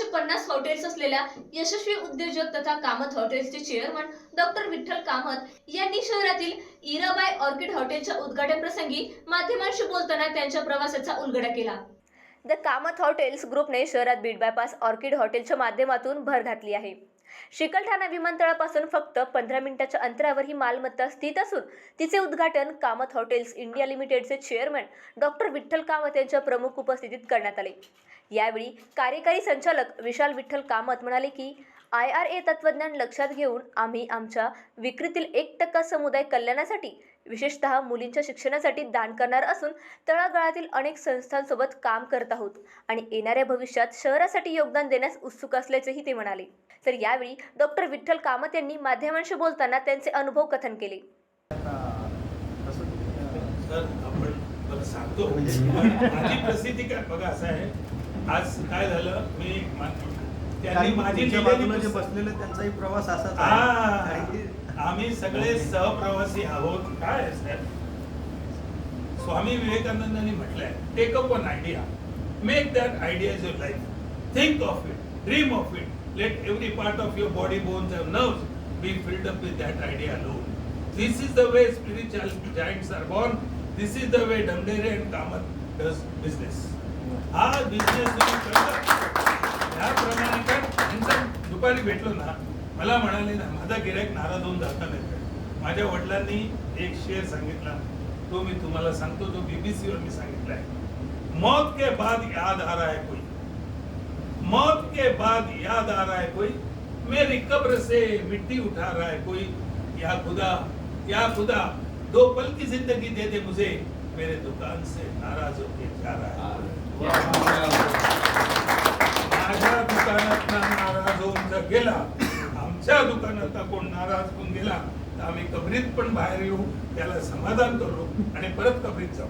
Hotels असलेल्या यशस्वी उद्योजक तथा कामत हॉटेल्सचे चेअरमन डॉक्टर विठ्ठल कामत यांनी शहरातील इराबाई ऑर्किड हॉटेलच्या उद्घाटन प्रसंगी माध्यमांशी बोलताना त्यांच्या प्रवासाचा उलगडा केला. द कामत हॉटेल्स ग्रुपने शहरात बीड बायपास ऑर्किड हॉटेलच्या माध्यमातून भर घातली आहे. चिकलठाणा विमानतळापासून फक्त पंधरा मिनिटाच्या अंतरावर ही मालमत्ता स्थित असून तिचे उद्घाटन कामत हॉटेल्स इंडिया लिमिटेडचे चेअरमन डॉक्टर विठ्ठल कामत यांच्या प्रमुख उपस्थितीत करण्यात आले. यावेळी कार्यकारी संचालक विशाल विठ्ठल कामत म्हणाले की आय आर ए तत्त्वज्ञान लक्षात घेऊन आम्ही आमच्या विक्रीतील एक टक्का समुदाय कल्याणासाठी विशेषतः मुलींच्या शिक्षणासाठी दान करणार असून तळागाळातील अनेक संस्थांसोबत काम करत आहोत आणि येणाऱ्या भविष्यात शहरासाठी योगदान देण्यास उत्सुक असल्याचेही ते म्हणाले. तर यावेळी डॉक्टर विठ्ठल कामत यांनी माध्यमांशी बोलताना त्यांचे अनुभव कथन केले. सांगतो म्हणजे प्रसिद्धी काय? बघा असं आहे. आज काय झालं? मी त्यांनी माझी जे बसलेले त्यांचाही प्रवास आणि आम्ही सगळे सहप्रवासी आहोत. काय स्वामी विवेकानंदांनी म्हटलंय take up an idea make that idea is your life think of it dream of it let every part of your body bones and nerves be filled up with that idea alone this is the way spiritual giants are born this is the way डमडेरे and Kamat does business हा business तुम्ही करता त्याप्रमाणे काय नंतर दुपारी भेटलो ना मला म्हणाले ना माझा गिरायक नाराज होऊन जाता नाही. माझ्या वडिलांनी एक शेर सांगितला तो मी तुम्हाला सांगतो तो बीबीसी वर मी सांगितलाय. मौत के बाद याद आ रहा है कोई. मौत के बाद याद आ रहा है कोई. मेरी कब्र से मिट्टी उठा रहा है कोई. या खुदा या खुदा दो पल की जिंदगी दे दे मुझे मेरे दुकान से नाराज होके जा रहा है गेला आमच्या दुकानात कोण नाराज होऊन गेला तर आम्ही कबरीत पण बाहेर येऊ त्याला समाधान करू आणि परत कबरीत जाऊ.